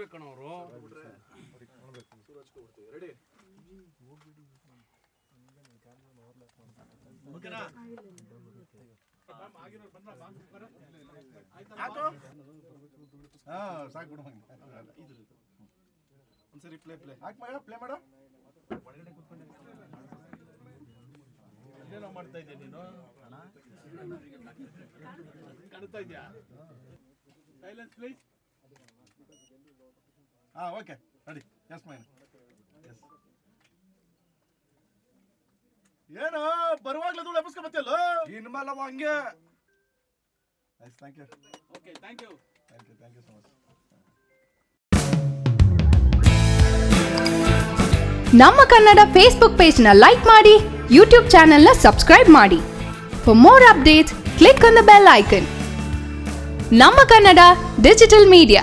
ಮಾಡ್ಬೇಕು ಕಣ ಅವರು ಹಾ ಸಾಕು ಬಿಡು ಹಂಗೆ. ಒಂದ್ಸರಿ ಪ್ಲೇ ಪ್ಲೇ ಹಾಕ್ ಮಾಡ ಪ್ಲೇ ಮಾಡು. ಏನೋ ಮಾಡ್ತಾ ಇದ್ದೆ ನೀನು? ಕಾಣ್ತಾ ಇದ್ಯಾ? ಸೈಲೆನ್ಸ್ ಪ್ಲೀಸ್ ಹಾ okay ready yes main yes ಏನು ಬರುವಾಗ್ಲೇ ಧೂಳು ಎಬ್ಬಿಸ್ಕೊಂಡ್ ಬತ್ತಿಯಲ್ಲ ಇನ್ಮೇಲೆ ಹಂಗೆ. Nice thank you okay thank you thank you thank you so much ನಮ್ಮ ಕನ್ನಡ ಫೇಸ್ಬುಕ್ ಪೇಜ್ನ ಲೈಕ್ ಮಾಡಿ ಯೂಟ್ಯೂಬ್ ಚಾನೆಲ್ನ ಸಬ್ಸ್ಕ್ರೈಬ್ ಮಾಡಿ. For more updates click on the bell icon ನಮ್ಮ ಕನ್ನಡ ಡಿಜಿಟಲ್ ಮೀಡಿಯಾ